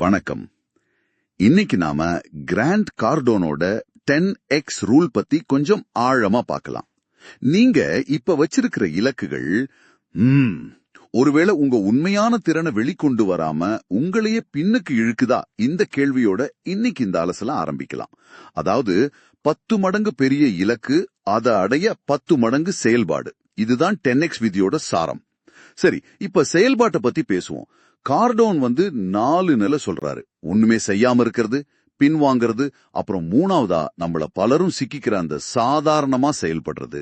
வணக்கம். இன்னைக்கு நாம கிராண்ட் கார்டோனோட டென் எக்ஸ் ரூல் பத்தி கொஞ்சம் ஆழமா பார்க்கலாம். நீங்க இப்ப வச்சிருக்கிற இலக்குகள் ஒருவேளை உங்க உண்மையான திறனை வெளிக்கொண்டு வராம உங்களையே பின்னுக்கு இழுக்குதா? இந்த கேள்வியோட இன்னைக்கு இந்த அலசல ஆரம்பிக்கலாம். அதாவது பத்து மடங்கு பெரிய இலக்கு அதை அடைய பத்து மடங்கு செயல்பாடு. இதுதான் டென் எக்ஸ் விதியோட சாரம். சரி இப்ப செயல்பாட்டை பத்தி பேசுவோம். கார்டோன் வந்து நாலு நிலை சொல்றாரு. ஒண்ணுமே செய்யாம இருக்கிறது பின்வாங்கிறது அப்புறம் மூணாவதா நம்மள பலரும் சிக்கிக்கிற அந்த சாதாரணமா செயல்படுறது.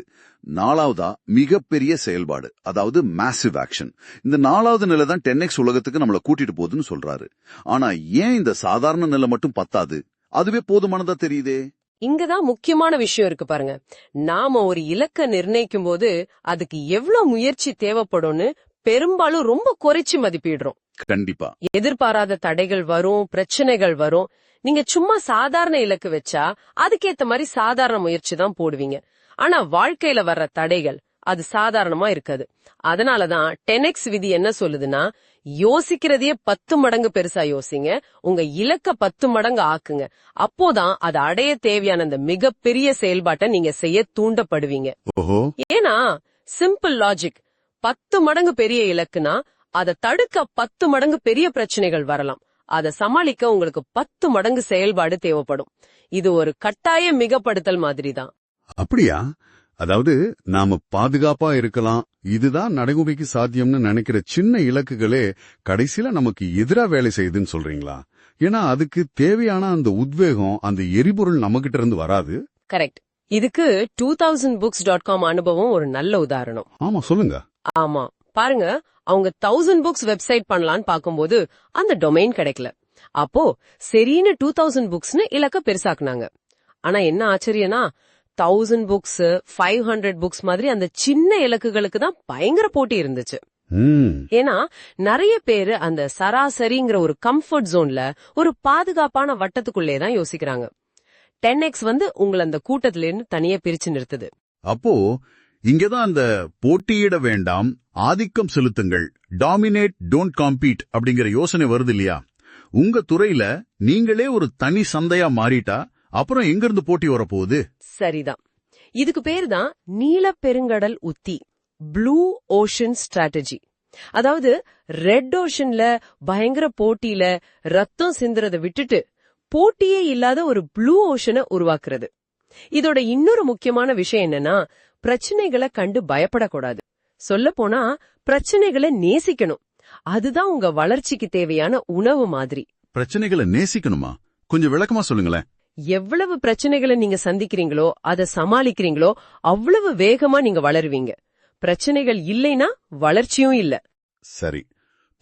நாலாவதா மிகப்பெரிய செயல்பாடு அதாவது மேசிவ் ஆக்ஷன் இந்த நாலாவது நிலை தான் டென் எக்ஸ் உலகத்துக்கு நம்மள கூட்டிட்டு போகுதுன்னு சொல்றாரு. ஆனா ஏன் இந்த சாதாரண நிலை மட்டும் பத்தாது? அதுவே போதுமானதா தெரியுதே? இங்கதான் முக்கியமான விஷயம் இருக்கு பாருங்க. நாம ஒரு இலக்க நிர்ணயிக்கும் போது அதுக்கு எவ்வளவு முயற்சி தேவைப்படும்னு பெரும்பாலும் ரொம்ப குறைச்சு மதிப்பிடுறோம். கண்டிப்பா. எதிர்பாராத தடைகள் வரும் பிரச்சனைகள் வரும். நீங்க சும்மா சாதாரண இலக்கு வச்சா அதுக்கேத்த மாதிரி சாதாரண முயற்சி தான் போடுவீங்க. ஆனா வாழ்க்கையில வர்ற தடைகள் அது சாதாரணமா இருக்காது. அதனாலதான் டென்எக்ஸ் விதி என்ன சொல்லுதுன்னா யோசிக்கிறதையே பத்து மடங்கு பெருசா யோசிங்க. உங்க இலக்க பத்து மடங்கு ஆக்குங்க. அப்போதான் அது அடைய தேவையான அந்த மிகப்பெரிய செயல்பாட்டை நீங்க செய்ய தூண்டப்படுவீங்க. ஏன்னா சிம்பிள் லாஜிக் பத்து மடங்கு பெரிய இலக்குனா அதை தடுக்க பத்து மடங்கு பெரிய பிரச்சனைகள் வரலாம். அதை சமாளிக்க உங்களுக்கு பத்து மடங்கு செயல்பாடு தேவைப்படும். இது ஒரு கட்டாய மிகப்படுத்தல் மாதிரி தான் அப்படியா? அதாவது நாம பாதுகாப்பா இருக்கலாம். இதுதான் நடைமுறைக்கு சாத்தியம்னு நினைக்கிற சின்ன இலக்குகளே கடைசியில நமக்கு எதிரா வேலை செய்யுதுன்னு சொல்றீங்களா? ஏன்னா அதுக்கு தேவையான அந்த உத்வேகம் அந்த எரிபொருள் நம்மகிட்ட இருந்து வராது. கரெக்ட். இதுக்கு two thousand books dot com அனுபவம் ஒரு நல்ல உதாரணம். ஆமா சொல்லுங்க. ஆமா. பாருங்க அவங்க தௌசண்ட் புக்ஸ் வெப்சைட் பண்ணலான்னு பாக்கும்போது அந்த டொமைன் கிடைக்கல. அப்போ சரின்னு டூ தௌசண்ட் புக்ஸ்னு இலக்க பெருசாக்குனாங்க. ஆனா என்ன ஆச்சரியனா thousand books five hundred books மாதிரி அந்த சின்ன இலக்குகளுக்கு தான் பயங்கர போட்டி இருந்துச்சு. ஏன்னா நிறைய பேரு அந்த சராசரிங்கிற ஒரு கம்ஃபர்ட் ஜோன்ல ஒரு பாதுகாப்பான வட்டத்துக்குள்ளே தான் யோசிக்கிறாங்க. டென் எக்ஸ் வந்து உங்களை அந்த கூட்டத்துல இருந்து தனியா பிரிச்சு நிறுத்துது. அப்போ இங்கதான் அந்த போட்டியிட வேண்டாம் ஆதிக்கம் செலுத்துங்கள் டாமினேட் டோன்ட் காம்பீட் அப்படிங்கிற யோசனை வருது இல்லையா? உங்க துறையில நீங்களே ஒரு தனி சந்தையா மாறிட்டா அப்புறம் எங்க இருந்து போட்டி வரப்போகுது? சரிதான். இதுக்கு பேரு தான் நீல பெருங்கடல் உத்தி ப்ளூ ஓஷன் ஸ்ட்ராட்டஜி அதாவது ரெட் ஓஷன்ல பயங்கர போட்டியில ரத்தம் சிந்துறத விட்டுட்டு போட்டியே இல்லாத ஒரு ப்ளூ ஓஷனை உருவாக்குறது. இதோட இன்னொரு முக்கியமான விஷயம் என்னன்னா பிரச்சனைகளை கண்டு பயப்படக்கூடாது. சொல்ல போனா பிரச்சனைகளை நேசிக்கணும். அதுதான் உங்க வளர்ச்சிக்கு தேவையான உணவு மாதிரி. பிரச்சனைகளை நேசிக்கணுமா? கொஞ்சம் விளக்கமா சொல்லுங்களேன். எவ்வளவு பிரச்சனைகளை நீங்க சந்திக்கிறீங்களோ அதை சமாளிக்கிறீங்களோ அவ்வளவு வேகமா நீங்க வளருவீங்க. பிரச்சனைகள் இல்லைன்னா வளர்ச்சியும் இல்ல. சரி.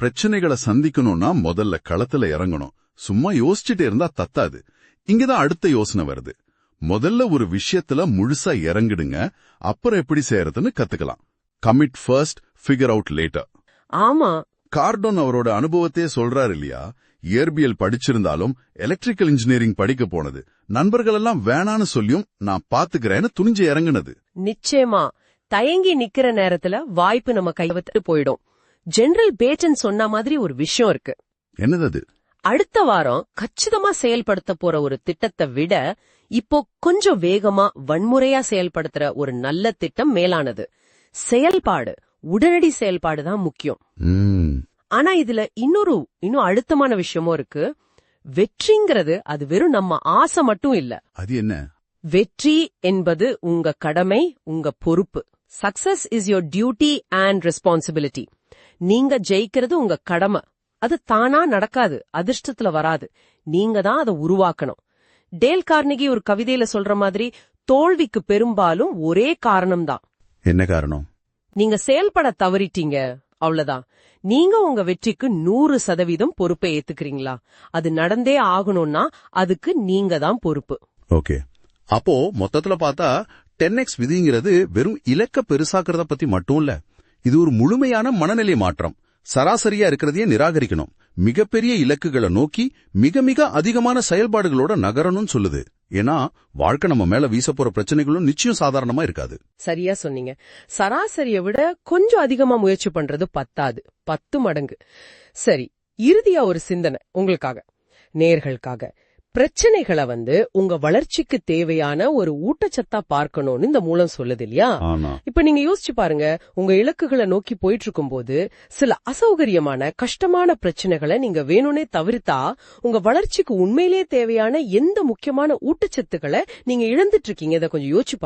பிரச்சனைகளை சந்திக்கணும்னா முதல்ல களத்துல இறங்கணும். சும்மா யோசிச்சுட்டே இருந்தா தத்தாது. இங்கதான் அடுத்த யோசனை வருது. முதல்ல ஒரு விஷயத்துல முழுசா இறங்கிடுங்க அப்புறம் எப்படி செய்யறதுன்னு கத்துக்கலாம். Commit first figure out later ஆமா. கார்டோன் அவரோட அனுபவத்தையே சொல்றாரு இல்லையா? இயற்பியல் படிச்சிருந்தாலும் எலக்ட்ரிக்கல் இன்ஜினியரிங் படிக்க போனது. நண்பர்கள் எல்லாம் வேணான்னு சொல்லியும் நான் பாத்துக்கிறேன்னு துணிஞ்சு இறங்குனது. நிச்சயமா. தயங்கி நிக்கிற நேரத்துல வாய்ப்பு நம்ம கைவத்து போயிடும். ஜெனரல் பேட்டன் சொன்ன மாதிரி ஒரு விஷயம் இருக்கு. என்னது அது? அடுத்த வாரம் கச்சிதமா செயல்படுத்த போற ஒரு திட்டத்தை விட இப்போ கொஞ்சம் வேகமா வன்முறையா செயல்படுத்துற ஒரு நல்ல திட்டம் மேலானது. செயல்பாடு உடனடி செயல்பாடு தான் முக்கியம். ஆனா இதுல இன்னொரு இன்னும் அழுத்தமான விஷயமும் இருக்கு. வெற்றிங்கிறது அது வெறும் நம்ம ஆசை மட்டும் இல்ல. அது என்ன? வெற்றி என்பது உங்க கடமை உங்க பொறுப்பு. Success is your duty and responsibility. நீங்க ஜெயிக்கிறது உங்க கடமை. அது தானா நடக்காது அதிர்ஷ்டத்துல வராது. நீங்க தான் அதை உருவாக்கணும். டேல் கார்னிகி ஒரு கவிதையில சொல்ற மாதிரி தோல்விக்கு பெரும்பாலும் ஒரே காரணம்தான் என்ன காரணம்? நீங்க செயல்பட தவறிட்டீங்க அவ்வளவுதான். நீங்க உங்க வெற்றிக்கு நூறு சதவீதம் பொறுப்பை ஏத்துக்கிறீங்களா? அது நடந்தே ஆகணும்னா அதுக்கு நீங்க தான் பொறுப்பு. ஓகே. அப்போ மொத்தத்துல பார்த்தா டென் எக்ஸ் விதிங்கிறது வெறும் இலக்க பெருசாக்குறத பத்தி மட்டும் இல்ல. இது ஒரு முழுமையான மனநிலை மாற்றம். சராசரியா இருக்கிறதையே நிராகரிக்கணும். மிகப்பெரிய இலக்குகளை நோக்கி மிக மிக அதிகமான செயல்பாடுகளோட நகரணும்னு சொல்லுது. ஏன்னா வாழ்க்கை நம்ம மேல வீச போற பிரச்சனைகளும் நிச்சயம் சாதாரணமா இருக்காது. சரியா சொன்னீங்க. சராசரியை விட கொஞ்சம் அதிகமா முயற்சி பண்றது பத்தாது. பத்து மடங்கு. சரி இறுதியா ஒரு சிந்தனை உங்களுக்காக நேர்களுக்காக பிரச்சனைகளை வந்து உங்க வளர்ச்சிக்கு தேவையான ஒரு ஊட்டச்சத்தா பார்க்கணும்னு இந்த மூலம் சொல்லுது இல்லையா? இப்ப நீங்க யோசிச்சு பாருங்க உங்க இலக்குகளை நோக்கி போயிட்டு இருக்கும்போது சில அசௌகரியமான கஷ்டமான பிரச்சனைகளை நீங்க வேணும்னே தவிர்த்தா உங்க வளர்ச்சிக்கு உண்மையிலேயே தேவையான எந்த முக்கியமான ஊட்டச்சத்துக்களை நீங்க இழந்துட்டு இருக்கீங்க இதை கொஞ்சம் யோசிச்சு